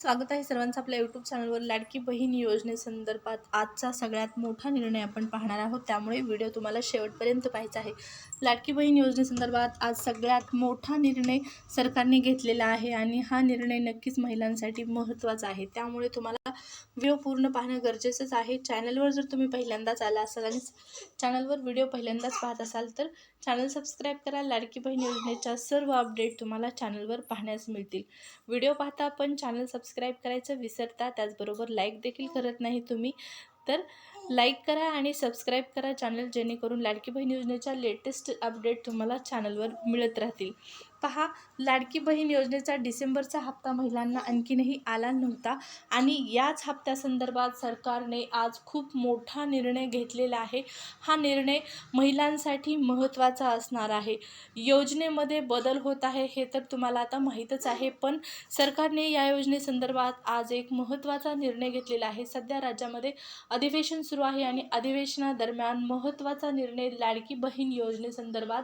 स्वागत आहे सर्वांचं आपल्या यूट्यूब चॅनलवर लाडकी बहीण योजनेसंदर्भात आजचा सगळ्यात मोठा निर्णय आपण पाहणार आहोत. त्यामुळे व्हिडिओ तुम्हाला शेवटपर्यंत पाहायचा आहे. लाडकी बहीण योजनेसंदर्भात आज सगळ्यात मोठा निर्णय सरकारने घेतलेला आहे आणि हा निर्णय नक्कीच महिलांसाठी महत्त्वाचा आहे. त्यामुळे तुम्हाला व्हिडिओ पूर्ण पाहणं गरजेचंच आहे. चॅनलवर जर तुम्ही पहिल्यांदाच आला असाल आणि चॅनलवर व्हिडिओ पहिल्यांदाच पाहत असाल तर चॅनल सबस्क्राईब करा लाडकी बहीण योजनेच्या सर्व अपडेट तुम्हाला चॅनलवर पाहण्यास मिळतील. व्हिडिओ पाहता पण चॅनल सबस्क्राईब करायचं विसरता त्याचबरोबर लाईक देखील करत नाही तुम्ही तर लाईक करा आणि सबस्क्राईब करा चॅनल जेणेकरून लाडकी बहीण योजनेच्या लेटेस्ट अपडेट तुम्हाला चॅनलवर मिळत राहतील. पहा लाडकी बहीण योजनेचा डिसेंबरचा हप्ता महिलांना आणखीनही आला नव्हता आणि याच हप्त्यासंदर्भात सरकारने आज खूप मोठा निर्णय घेतलेला आहे. हा निर्णय महिलांसाठी महत्त्वाचा असणार आहे. योजनेमध्ये बदल होत आहे हे तर तुम्हाला आता माहीतच आहे पण सरकारने या योजनेसंदर्भात आज एक महत्त्वाचा निर्णय घेतलेला आहे. सध्या राज्यामध्ये अधिवेशन सुरू आहे आणि अधिवेशनादरम्यान महत्त्वाचा निर्णय लाडकी बहीण योजनेसंदर्भात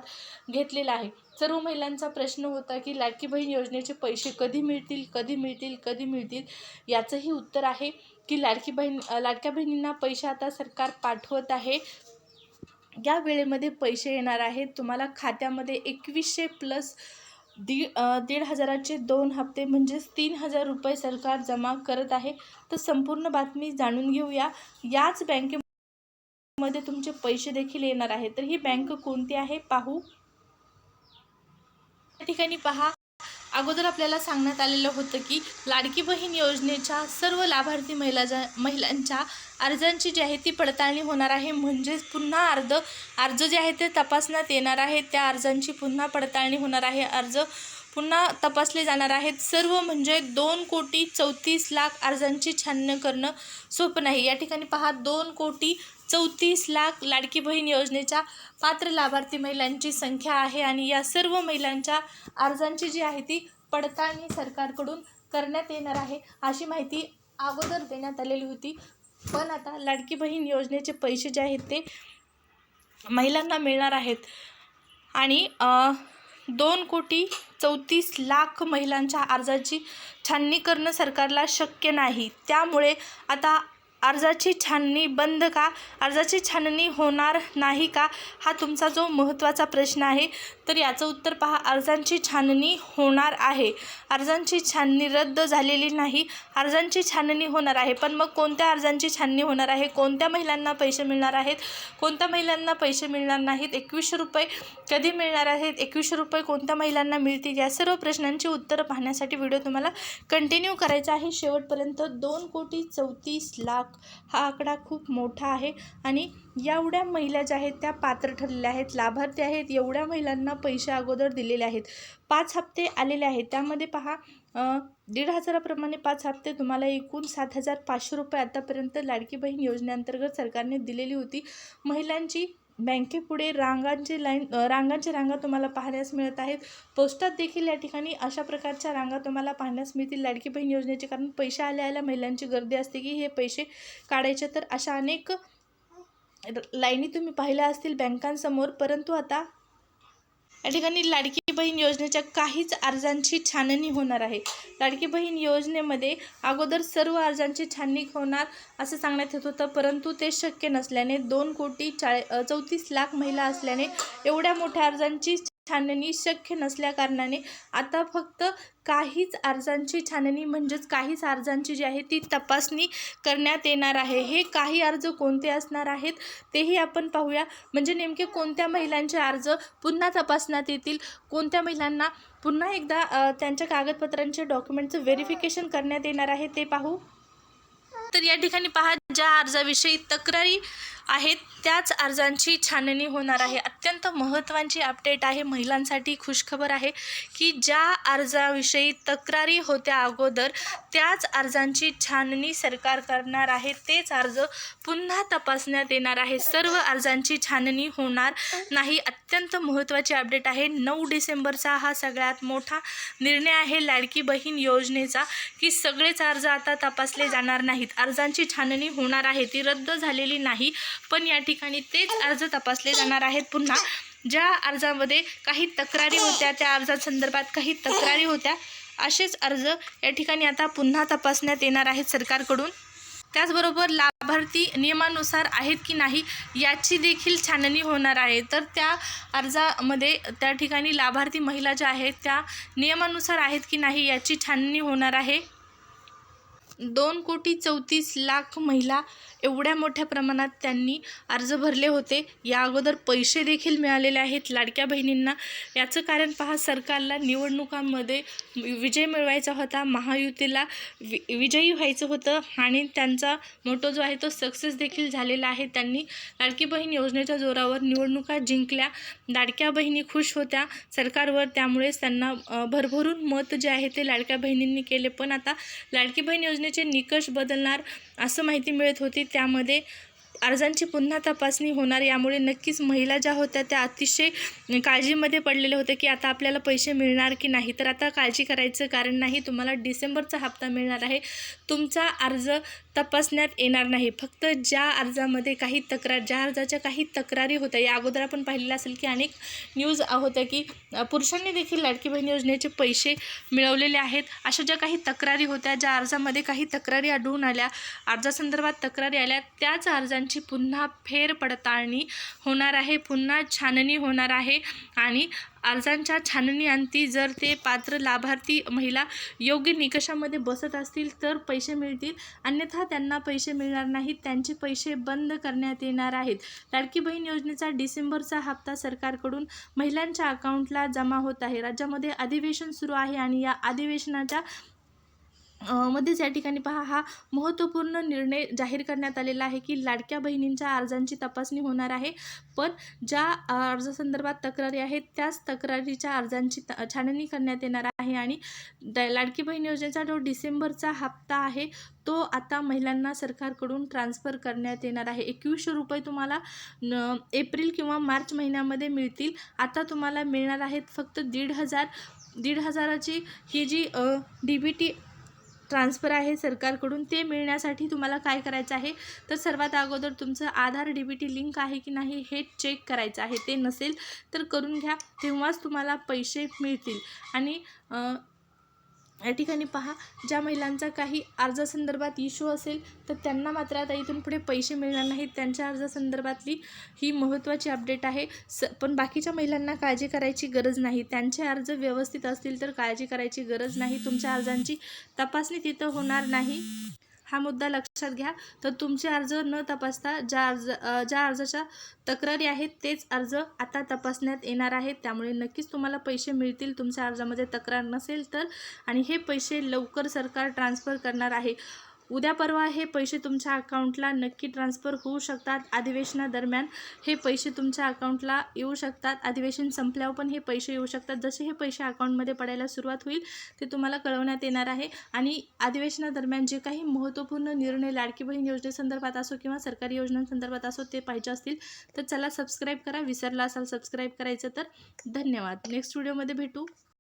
घेतलेला आहे. सर्व महिलांचा प्रश्न होता की लाडकी बहीण योजनेचे पैसे कधी मिळतील कधी मिळतील कधी मिळतील? याचंही उत्तर आहे की लाडकी बहीण लाडक्या बहिणींना पैसे आता सरकार पाठवत आहे. या वेळेमध्ये पैसे येणार आहेत. तुम्हाला खात्यामध्ये एकवीसशे प्लस दीड दीड हजाराचे दोन हप्ते म्हणजेच तीन हजार रुपये सरकार जमा करत आहे. तर संपूर्ण बातमी जाणून घेऊया. याच बँकेमध्ये तुमचे पैसे देखील येणार आहे तर ही बँक कोणती आहे? पाहू. ठिकाणी पहा. अगोदर आपल्याला सांगण्यात आलेलं होतं की लाडकी बहीण योजनेच्या सर्व लाभार्थी महिला ज्या महिलांच्या अर्जांची जी आहे ती पडताळणी होणार आहे. म्हणजेच पुन्हा अर्ज अर्ज जे आहे ते तपासण्यात येणार आहे. त्या अर्जांची पुन्हा पडताळणी होणार आहे. अर्ज पुन्हा तपासले जाणार आहेत. सर्व म्हणजे दोन कोटी चौतीस लाख अर्जांची छाननी करणं सोपं नाही. या ठिकाणी पहा दोन कोटी चौतीस लाख लाडकी बहीण योजनेच्या पात्र लाभार्थी महिलांची संख्या आहे आणि या सर्व महिलांच्या अर्जांची जी आहे ती पडताळणी सरकारकडून करण्यात येणार आहे. अशी माहिती अगोदर देण्यात आलेली होती. पण आता लाडकी बहीण योजनेचे पैसे जे आहेत ते महिलांना मिळणार आहेत. आणि दोन कोटी चौतीस लाख महिलांच्या अर्जाची छाननी करणं सरकारला शक्य नाही. त्यामुळे आता अर्जाची छाननी बंद का? अर्जाची छाननी होणार नाही का? हा तुमचा जो महत्त्वाचा प्रश्न आहे तर याचं उत्तर पहा. अर्जांची छाननी होणार आहे. अर्जांची छाननी रद्द झालेली नाही. अर्जांची छाननी होणार आहे. पण मग कोणत्या अर्जांची छाननी होणार आहे? कोणत्या महिलांना पैसे मिळणार आहेत? कोणत्या महिलांना पैसे मिळणार नाहीत? एकवीसशे रुपये कधी मिळणार आहेत? एकवीसशे रुपये कोणत्या महिलांना मिळतील? या सर्व प्रश्नांची उत्तरं पाहण्यासाठी व्हिडिओ तुम्हाला कंटिन्यू करायचा आहे. शेवटपर्यंत दोन कोटी चौतीस लाख हा आकडा खूप मोठा आहे. आणि एवढ्या महिला ज्या आहेत त्या पात्र ठरलेल्या आहेत. लाभार्थी आहेत एवढ्या महिलांना पैसे अगोदर दिलेले आहेत. पाच हप्ते आलेले आहेत. त्यामध्ये पहा दीड हजाराप्रमाणे पाच हप्ते तुम्हाला एकूण सात हजार पाचशे रुपये आतापर्यंत लाडकी बहीण योजनेअंतर्गत सरकारने दिलेली होती. महिलांची बँकेपुढे रांगांची लाईन रांगांची रांगा तुम्हाला पाहण्यास मिळत आहेत. पोस्टात देखील या ठिकाणी अशा प्रकारच्या रांगा तुम्हाला पाहण्यास मिळतील. लाडकी बहीण योजनेचे कारण पैसे आल्या आल्या महिलांची गर्दी असते की हे पैसे काढायचे तर अशा अनेक लाईनी तुम्ही पाहिल्या असतील बँकांसमोर. परंतु आता या ठिकाणी लाडकी बहीण योजनेच्या काहीच अर्जांची छाननी होणार आहे. लाडकी बहीण योजनेमध्ये अगोदर सर्व अर्जांची छाननी होणार असं सांगण्यात येत होतं परंतु ते शक्य नसल्याने दोन कोटी चाळी चौतीस लाख महिला असल्याने एवढ्या मोठ्या अर्जांची छाननी शक्य नसल्याकारणाने आता फक्त काहीच अर्जांची छाननी म्हणजेच काहीच अर्जांची जी आहे ती तपासणी करण्यात येणार आहे. हे काही अर्ज कोणते असणार आहेत तेही आपण पाहूया. म्हणजे नेमके कोणत्या महिलांचे अर्ज पुन्हा तपासण्यात येतील? कोणत्या महिलांना पुन्हा एकदा त्यांच्या कागदपत्रांचे डॉक्युमेंटचं व्हेरिफिकेशन करण्यात येणार आहे ते पाहू. तर या ठिकाणी पहा ज्या अर्जाविषयी तक्रारी आहेत. त्याच अर्जांची छाननी होणार आहे. अत्यंत महत्त्वाची अपडेट आहे. महिलांसाठी खुशखबर आहे की ज्या अर्जाविषयी तक्रारी होत्या अगोदर त्याच अर्जांची छाननी सरकार करणार आहे. तेच अर्ज पुन्हा तपासण्यात येणार आहे. सर्व अर्जांची छाननी होणार नाही. अत्यंत महत्त्वाची अपडेट आहे. नऊ डिसेंबरचा हा सगळ्यात मोठा निर्णय आहे. लाडकी बहीण योजनेचा की सगळेच अर्ज आता तपासले जाणार नाहीत. अर्जांची छाननी होणार आहे. ती रद्द झालेली नाही. पण या ठिकाणी तेच अर्ज तपासले जाणार आहेत पुन्हा. ज्या अर्जामध्ये काही तक्रारी होत्या त्या अर्जासंदर्भात काही तक्रारी होत्या असेच अर्ज या ठिकाणी आता पुन्हा तपासण्यात येणार आहेत सरकारकडून. त्याचबरोबर लाभार्थी नियमानुसार आहेत की नाही याची देखील छाननी होणार आहे. तर त्या अर्जामध्ये त्या ठिकाणी लाभार्थी महिला ज्या आहेत त्या नियमानुसार आहेत की नाही याची छाननी होणार आहे. दोन कोटी चौतीस लाख महिला एवढ्या मोठ्या प्रमाणात त्यांनी अर्ज भरले होते. या अगोदर पैसे देखील मिळालेले आहेत लाडक्या बहिणींना. याचं कारण पहा सरकारला निवडणुकांमध्ये विजय मिळवायचा होता महायुतीला वि विजयी व्हायचं होतं आणि त्यांचा मोटो जो आहे तो सक्सेस देखील झालेला आहे. त्यांनी लाडकी बहीण योजनेच्या जोरावर निवडणुका जिंकल्या. लाडक्या बहिणी खुश होत्या. सरकारवर त्यामुळेच त्यांना भरभरून मत जे आहे ते लाडक्या बहिणींनी केले. पण आता लाडकी बहीण योजनेचे निकष बदलणार असं माहिती मिळत होती. त्यामध्ये अर्जांची पुन्हा तपासणी होणार यामुळे नक्कीच महिला ज्या होत्या त्या अतिशय काळजीमध्ये पडलेल्या होत्या की आता आपल्याला पैसे मिळणार की नाही. तर आता काळजी करायचं कारण नाही तुम्हाला डिसेंबरचा हप्ता मिळणार आहे. तुमचा अर्ज तपासण्यात येणार नाही. फक्त ज्या अर्जामध्ये काही तक्रार ज्या अर्जाच्या काही तक्रारी होत्या या अगोदर आपण पाहिलेलं असेल की अनेक न्यूज होत्या की पुरुषांनी देखील लाडकी बहीण योजनेचे पैसे मिळवलेले आहेत. अशा ज्या काही तक्रारी होत्या ज्या अर्जामध्ये काही तक्रारी आढळून आल्या अर्जासंदर्भात तक्रारी आल्या त्याच अर्जांची पुन्हा फेर पडताळणी होणार आहे पुन्हा छाननी होणार आहे आणि अर्जांच्या छाननीअंती जर ते पात्र लाभार्थी महिला योग्य निकषामध्ये बसत असतील तर पैसे मिळतील. अन्यथा त्यांना पैसे मिळणार नाहीत. त्यांचे पैसे बंद करण्यात येणार आहेत. लाडकी बहीण योजनेचा डिसेंबरचा हप्ता सरकारकडून महिलांच्या अकाउंटला जमा होत आहे. राज्यामध्ये अधिवेशन सुरू आहे आणि या अधिवेशनाच्या मध्येच या ठिकाणी पहा हा महत्त्वपूर्ण निर्णय जाहीर करण्यात आलेला आहे की लाडक्या बहिणींच्या अर्जांची तपासणी होणार आहे. पण ज्या अर्जासंदर्भात तक्रारी आहेत त्याच तक्रारीच्या अर्जांची त छाननी करण्यात येणार आहे आणि द लाडकी बहीण योजनेचा जो डिसेंबरचा हप्ता आहे तो आता महिलांना सरकारकडून ट्रान्स्फर करण्यात येणार आहे. एकवीसशे रुपये तुम्हाला न एप्रिल किंवा मार्च महिन्यामध्ये मिळतील. आता तुम्हाला मिळणार आहेत फक्त दीड हजार दीड हजाराची ही जी डी बी टी ट्रान्सफर आहे सरकारकडून ते मिळण्यासाठी तुम्हाला काय करायचं आहे? तर सर्वात अगोदर तुमचं Aadhaar D B T link आहे की नाही हे चेक करायचं आहे. ते नसेल तर करून घ्या तेव्हाच तुम्हाला पैसे मिळतील. आणि या ठिकाणी पहा ज्या महिलांचा काही अर्जासंदर्भात इश्यू असेल तर त्यांना मात्र आता इथून पुढे पैसे मिळणार नाहीत. त्यांच्या अर्जासंदर्भातली ही महत्त्वाची अपडेट आहे. स पण बाकीच्या महिलांना काळजी करायची गरज नाही. त्यांचे अर्ज व्यवस्थित असतील तर काळजी करायची गरज नाही. तुमच्या अर्जांची तपासणी तिथं होणार नाही. हा मुद्दा लक्षात घ्या. तर तुमचे अर्ज न तपासता ज्या अर्ज ज्या अर्जाच्या तक्रारी आहेत तेच अर्ज आता तपासण्यात येणार आहेत. त्यामुळे नक्कीच तुम्हाला पैसे मिळतील तुमच्या अर्जामध्ये तक्रार नसेल तर. आणि हे पैसे लवकर सरकार ट्रान्सफर करणार आहे. उद्या परवा हे पैसे तुमच्या अकाउंटला नक्की ट्रान्सफर होऊ शकतात अधिवेशनादरम्यान. हे पैसे तुमच्या अकाउंटला येऊ शकतात. अधिवेशन संपल्यावर पण हे पैसे येऊ शकतात. जसे हे पैसे अकाउंटमध्ये पडायला सुरुवात होईल ते तुम्हाला कळवण्यात येणार आहे. आणि अधिवेशनादरम्यान जे काही महत्त्वपूर्ण निर्णय लाडकी बहीण योजनेसंदर्भात असो किंवा सरकारी योजनांसंदर्भात असो ते पाहिजे असतील तर चला सबस्क्राईब करा. विसरला असाल सबस्क्राईब करायचं तर धन्यवाद. नेक्स्ट व्हिडिओमध्ये भेटू.